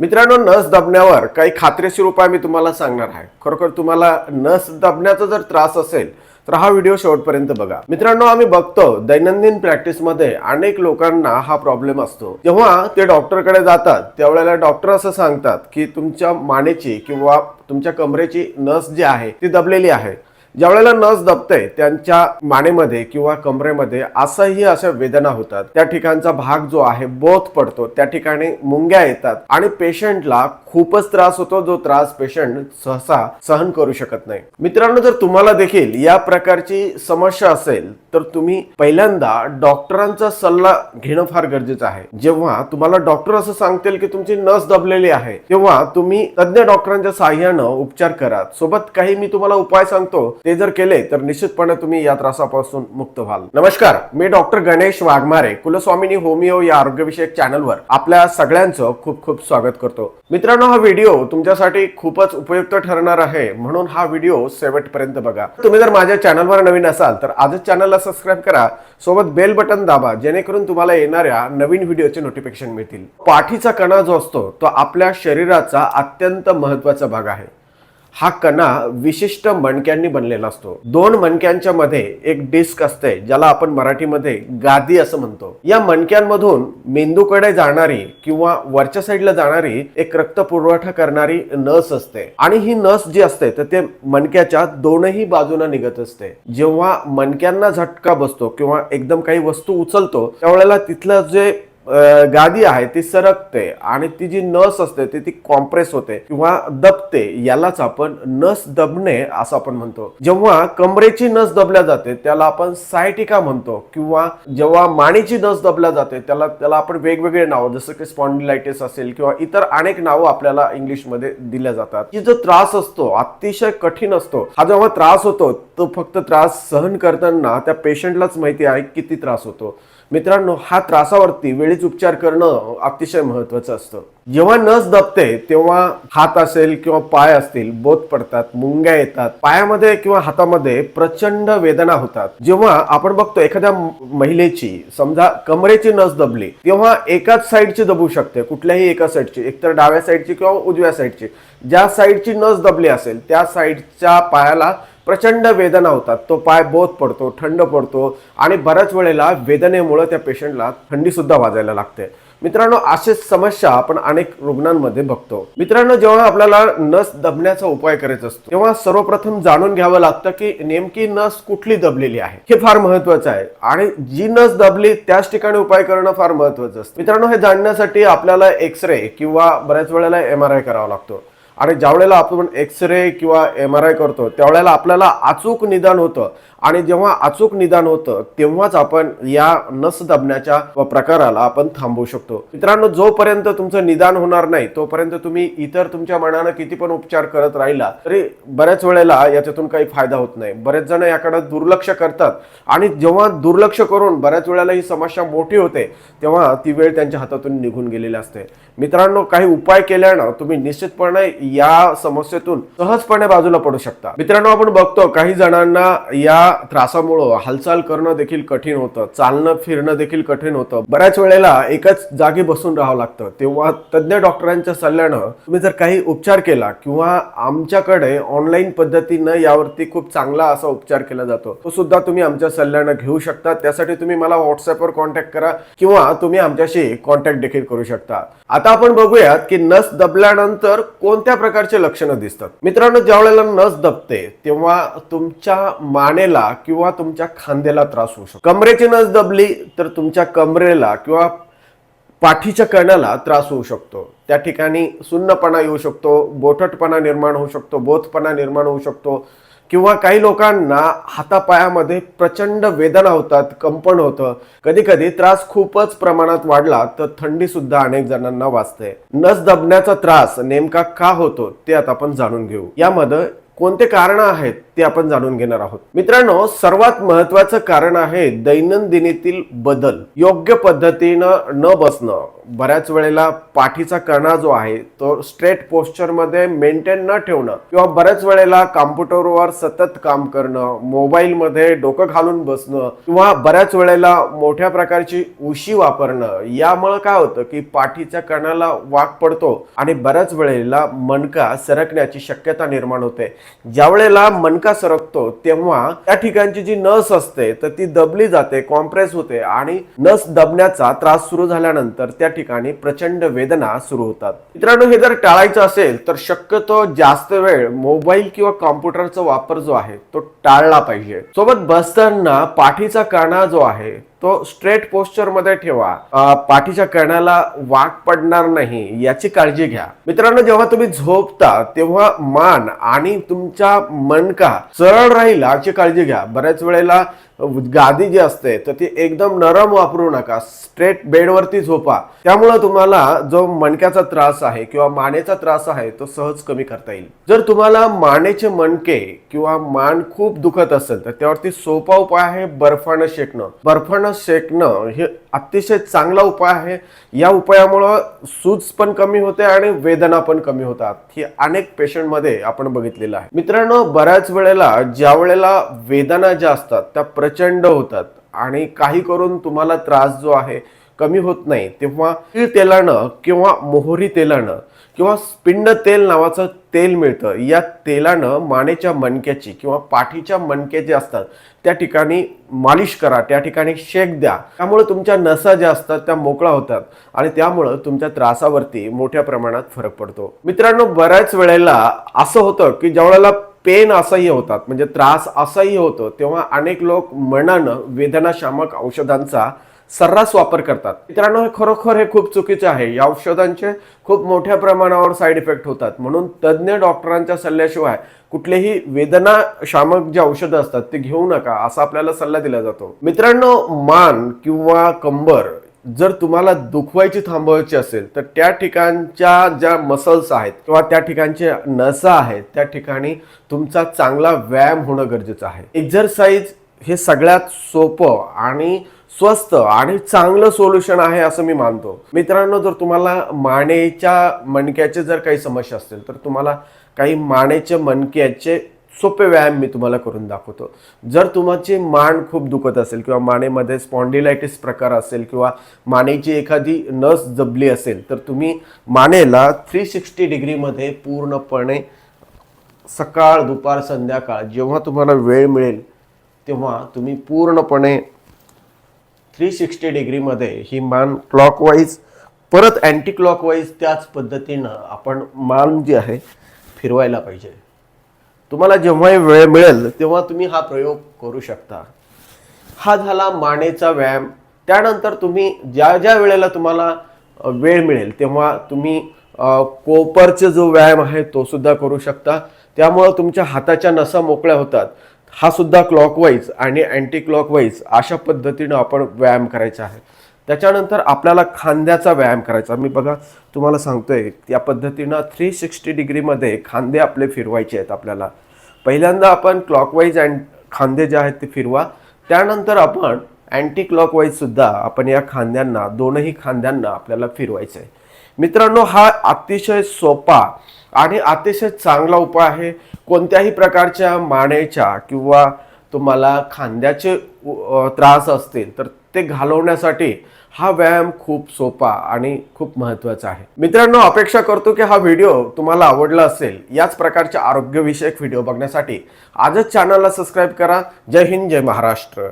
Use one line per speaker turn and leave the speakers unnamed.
मित्रांनो नस दबण्यावर काही खात्रीशीर उपाय मी तुम्हाला सांगणार आहे. खरोखर तुम्हाला नस दबण्याचा जर त्रास असेल तर हा व्हिडिओ शेवटपर्यंत बघा. मित्रांनो आम्ही बघतो दैनंदिन प्रॅक्टिसमध्ये अनेक लोकांना हा प्रॉब्लेम असतो. जेव्हा ते डॉक्टरकडे जातात त्यावेळेला डॉक्टर असं सांगतात की तुमच्या मानेची किंवा तुमच्या कमरेची नस जी आहे ती दबलेली आहे. ज्या वेळेला नस दबते त्यांच्या मानेमध्ये किंवा कमरेमध्ये असंही अशा वेदना होतात. त्या ठिकाणचा भाग जो आहे बोथ पडतो. त्या ठिकाणी मुंग्या येतात. आणि पेशंटला खूपच त्रास होतो जो त्रास पेशंट सहसा सहन करू शकत नाही. मित्रांनो जर तुम्हाला देखील या प्रकारची समस्या असेल तर तुम्ही पहिल्यांदा डॉक्टरांचा सल्ला घेणं फार गरजेचं आहे. जेव्हा तुम्हाला डॉक्टर असं सांगतील की तुमची नस दबलेली आहे तेव्हा तुम्ही तज्ञ डॉक्टरांच्या सहाय्यानं उपचार करा. सोबत काही मी तुम्हाला उपाय सांगतो. ते जर केले तर निश्चितपणे तुम्ही या त्रासापासून मुक्त व्हाल. नमस्कार मी डॉक्टर गणेश वाघमारे कुलस्वामिनी होमिओ या आरोग्यविषयक चॅनलवर आपल्या सगळ्यांचं खूप खूप स्वागत करतो. मित्रांनो हा व्हिडिओ तुमच्यासाठी खूपच उपयुक्त ठरणार आहे. म्हणून हा व्हिडिओ शेवटपर्यंत बघा. तुम्ही जर माझ्या चॅनलवर नवीन असाल तर आजच चॅनलला सबस्क्राईब करा. सोबत बेल बटन दाबा जेणेकरून तुम्हाला येणाऱ्या नवीन व्हिडिओचे नोटिफिकेशन मिळतील. पाठीचा कणा जो असतो तो आपल्या शरीराचा अत्यंत महत्त्वाचा भाग आहे. हा कणा विशिष्ट मणक्यांनी बनलेला असतो. दोन मणक्यांच्या मध्ये एक डिस्क असते ज्याला आपण मराठीमध्ये गादी असं म्हणतो. या मणक्यांमधून मेंदूकडे जाणारी किंवा वरच्या साईडला जाणारी एक रक्त पुरवठा करणारी नस असते. आणि ही नस जी असते तर ते मणक्याच्या दोनही बाजूना निघत असते. जेव्हा मणक्यांना झटका बसतो किंवा एकदम काही वस्तू उचलतो त्यावेळेला तिथलं जे गादी आहे ती सरकते आणि ती जी नस असते ती ती कॉम्प्रेस होते किंवा दबते यालाच आपण नस दबणे असं आपण म्हणतो. जेव्हा कमरेची नस दबल्या जाते त्याला आपण सायटिका म्हणतो किंवा जेव्हा मानेची नस दबल्या जाते त्याला त्याला आपण वेगवेगळे नाव जसं की स्पॉन्डिलायटिस असेल किंवा इतर अनेक नावं आपल्याला इंग्लिशमध्ये दिल्या जातात. की जो त्रास असतो अतिशय कठीण असतो. हा जेव्हा त्रास होतो तो फक्त त्रास सहन करताना त्या पेशंटलाच माहिती आहे किती त्रास होतो. मित्रांनो हा त्रासावरती वेळीच उपचार करणं अतिशय महत्वाचं असतं. जेव्हा नस दबते तेव्हा हात असेल किंवा पाय असतील बोत पडतात मुंग्या येतात पायामध्ये किंवा हातामध्ये प्रचंड वेदना होतात. जेव्हा आपण बघतो एखाद्या महिलेची समजा कमरेची नस दबली तेव्हा एकाच साईडची दबू शकते कुठल्याही एका साईडची. एकतर डाव्या साईडची किंवा उजव्या साईडची. ज्या साईडची नस दबली असेल त्या साईडच्या पायाला प्रचंड वेदना होतात. तो पाय बोध पडतो थंड पडतो आणि बऱ्याच वेळेला वेदनेमुळे त्या पेशंटला थंडी सुद्धा वाजायला लागते. मित्रांनो अशीच समस्या आपण अनेक रुग्णांमध्ये बघतो. मित्रांनो जेव्हा आपल्याला नस दबण्याचा उपाय करायचा असतो तेव्हा सर्वप्रथम जाणून घ्यावं लागतं की नेमकी नस कुठली दबलेली आहे. हे फार महत्वाचं आहे. आणि जी नस दबली त्याच ठिकाणी उपाय करणं फार महत्वाचं असतं. मित्रांनो हे जाणण्यासाठी आपल्याला एक्सरे किंवा बऱ्याच वेळेला एम आर आय करावा लागतो. आणि ज्यावेळेला आपण एक्स रे किंवा एम आर आय करतो त्यावेळेला आपल्याला अचूक निदान होतं. आणि जेव्हा अचूक निदान होतं तेव्हाच आपण या नस दबण्याच्या प्रकाराला आपण थांबवू शकतो. मित्रांनो जोपर्यंत तुमचं निदान होणार नाही तोपर्यंत तुम्ही इतर तुमच्या मनानं किती पण उपचार करत राहिला तरी बऱ्याच वेळेला याच्यातून काही फायदा होत नाही. बरेच जण याकडे दुर्लक्ष करतात आणि जेव्हा दुर्लक्ष करून बऱ्याच वेळेला ही समस्या मोठी होते तेव्हा ती वेळ त्यांच्या हातातून निघून गेलेली असते. मित्रांनो काही उपाय केल्यानं तुम्ही निश्चितपणे या समस्येतून सहजपणे बाजूला पडू शकता. मित्रांनो आपण बघतो काही जणांना या त्रासामुळं हालचाल करणं देखील कठीण होतं. चालणं फिरणं देखील कठीण होतं. बऱ्याच वेळेला एकाच जागी बसून राहावं लागतं. तेव्हा तज्ज्ञ डॉक्टरांच्या सल्ल्यानं तुम्ही जर काही उपचार केला किंवा आमच्याकडे ऑनलाईन पद्धतीनं यावरती खूप चांगला असा उपचार केला जातो तो सुद्धा तुम्ही आमच्या सल्ल्यानं घेऊ शकता. त्यासाठी तुम्ही मला व्हॉट्सअपवर कॉन्टॅक्ट करा किंवा तुम्ही आमच्याशी कॉन्टॅक्ट देखील करू शकता. आता आपण बघूयात की नस दबल्यानंतर कोणत्या प्रकारचे लक्षणं दिसतात? मित्रांनो ज्या वेळेला नस दबते तेव्हा तुमच्या मानेला किंवा तुमच्या खांद्याला त्रास होऊ शकतो. कमरेची नस दबली तर तुमच्या कमरेला किंवा पाठीच्या कणाला त्रास होऊ शकतो. त्या ठिकाणी सुन्नपणा येऊ शकतो बोटटपणा निर्माण होऊ शकतो बोथपणा निर्माण होऊ शकतो किंवा काही लोकांना हातापायामध्ये प्रचंड वेदना होतात कंपन होतं. कधी कधी त्रास खूपच प्रमाणात वाढला तर थंडी सुद्धा अनेक जणांना वाचते. नस दबण्याचा त्रास नेमका का होतो ते आता आपण जाणून घेऊ. यामध्ये कोणते कारण आहेत ते आपण जाणून घेणार आहोत. मित्रांनो सर्वात महत्वाचं कारण आहे दैनंदिनीतील बदल. योग्य पद्धतीनं न बसणं. बऱ्याच वेळेला पाठीचा कणा जो आहे तो स्ट्रेट पोस्चरमध्ये मेंटेन न ठेवणं किंवा बऱ्याच वेळेला कॉम्प्युटरवर सतत काम करणं मोबाईल मध्ये डोकं घालून बसणं किंवा बऱ्याच वेळेला मोठ्या प्रकारची उशी वापरणं यामुळे काय होतं की पाठीच्या कणाला वाक पडतो आणि बऱ्याच वेळेला मणका सरकण्याची शक्यता निर्माण होते. ज्या वेळेला मणका सरकतो तेव्हा त्या ठिकाणची जी नस असते तर ती दबली जाते कॉम्प्रेस होते आणि नस दबण्याचा त्रास सुरू झाल्यानंतर त्या ठिकाणी प्रचंड वेदना सुरू होतात. मित्रांनो हे जर टाळायचं असेल तर शक्यतो जास्त वेळ मोबाईल किंवा कॉम्प्युटरचा वापर जो आहे तो टाळला पाहिजे. सोबत बसताना पाठीचा काना जो आहे तो स्ट्रेट पोस्चरमध्ये ठेवा. पाठीच्या कण्याला वाक पडणार नाही याची काळजी घ्या. मित्रांनो जेव्हा तुम्ही झोपता तेव्हा मान आणि तुमचा मणका सरळ राहील याची काळजी घ्या. बऱ्याच वेळेला गादी जी असते तर ती एकदम नरम वापरू नका. स्ट्रेट बेडवरती झोपा. त्यामुळं तुम्हाला जो मणक्याचा त्रास आहे किंवा मानेचा त्रास आहे तो सहज कमी करता येईल. जर तुम्हाला मानेचे मणके किंवा मान खूप दुखत असेल तर त्यावरती सोपा उपाय आहे बर्फानं शेकणं. बर्फानं शेकणं हे अतिशय चांगला उपाय आहे. या उपायामुळं सूज पण कमी होते आणि वेदना पण कमी होतात. ही अनेक पेशंटमध्ये आपण बघितलेलं आहे. मित्रांनो बऱ्याच वेळेला ज्या वेळेला वेदना ज्या असतात त्या प्रचंड होतात आणि काही करून तुम्हाला त्रास जो आहे कमी होत नाही तेव्हा तीळ तेलानं किंवा मोहरी तेलानं किंवा पिंड तेल नावाचं तेल मिळतं. या तेलानं मानेच्या मणक्याची किंवा पाठीच्या मणके जे असतात त्या ठिकाणी मालिश करा त्या ठिकाणी शेक द्या. त्यामुळे तुमच्या नसा ज्या असतात त्या मोकळा होतात आणि त्यामुळं तुमच्या त्रासावरती मोठ्या प्रमाणात फरक पडतो. मित्रांनो बऱ्याच वेळेला असं होतं की ज्या वेळेला पेन असह्य होतात म्हणजे त्रास असह्य होतो तेव्हा अनेक लोक मनानं वेदनाशामक औषधांचा सर्रास वापर करतात. मित्रांनो हे खरोखर हे खूप चुकीचे आहे. या औषधांचे खूप मोठ्या प्रमाणावर साईड इफेक्ट होतात. म्हणून तज्ज्ञ डॉक्टरांच्या सल्ल्याशिवाय कुठलेही वेदना शामक जे औषधं असतात ते घेऊ नका असा आपल्याला सल्ला दिला जातो. मित्रांनो मान किंवा कंबर जर तुम्हाला दुखवायची थांबवायची असेल तर त्या ठिकाणच्या ज्या मसल्स आहेत किंवा त्या ठिकाणच्या नसा आहेत त्या ठिकाणी तुमचा चांगला व्यायाम होणं गरजेचं आहे. एक्झरसाइज हे सगळ्यात सोपं आणि स्वस्त आणि चांगलं सोल्युशन आहे असं मी मानतो. मित्रांनो जर तुम्हाला मानेच्या मणक्याचे जर काही समस्या असतील तर तुम्हाला काही मानेचे मणक्याचे सोपे व्यायाम मी तुम्हाला करून दाखवतो. जर तुमची मान खूप दुखत असेल किंवा मानेमध्ये स्पॉन्डिलायटिस प्रकार असेल किंवा मानेची एखादी नस जबली असेल तर तुम्ही मानेला थ्री सिक्स्टी डिग्रीमध्ये पूर्णपणे सकाळ दुपार संध्याकाळ जेव्हा तुम्हाला वेळ मिळेल तेव्हा तुम्ही पूर्णपणे थ्री सिक्स्टी डिग्रीमध्ये ही मान क्लॉकवाईज परत अँटी क्लॉकवाईज त्याच पद्धतीनं आपण मान जी आहे फिरवायला पाहिजे. तुम्हाला जेव्हाही वेळ मिळेल तेव्हा तुम्ही हा प्रयोग करू शकता. हा झाला मानेचा व्यायाम. त्यानंतर तुम्ही ज्या ज्या वेळेला तुम्हाला वेळ मिळेल तेव्हा तुम्ही कोपरचा जो व्यायाम आहे तो सुद्धा करू शकता. त्यामुळं तुमच्या हाताच्या नसा मोकळ्या होतात. हा सुद्धा क्लॉकवाईज आणि अँटी क्लॉकवाईज अशा पद्धतीनं आपण व्यायाम करायचा आहे. त्याच्यानंतर आपल्याला खांद्याचा व्यायाम करायचा. मी बघा तुम्हाला सांगतोय त्या पद्धतीनं थ्री सिक्स्टी डिग्रीमध्ये खांदे आपले फिरवायचे आहेत आपल्याला. पहिल्यांदा आपण क्लॉकवाईज अँड खांदे जे आहेत ते फिरवा. त्यानंतर आपण अँटी क्लॉकवाईजसुद्धा आपण या खांद्यांना दोनही खांद्यांना आपल्याला फिरवायचं आहे मित्रांनो हा अतिशय सोपा आणि अतिशय चांगला उपाय आहे कोणत्याही प्रकारच्या मानेच्या किंवा तुम्हाला खांद्याचे त्रास असतील तर ते घालवण्यासाठी हा व्यायाम खूप सोपा आणि खूप महत्त्वाचा आहे. मित्रांनो अपेक्षा करतो की हा व्हिडिओ तुम्हाला आवडला असेल. याच प्रकारच्या आरोग्यविषयक व्हिडिओ बघण्यासाठी आजच चॅनलला सबस्क्राईब करा. जय हिंद जय महाराष्ट्र.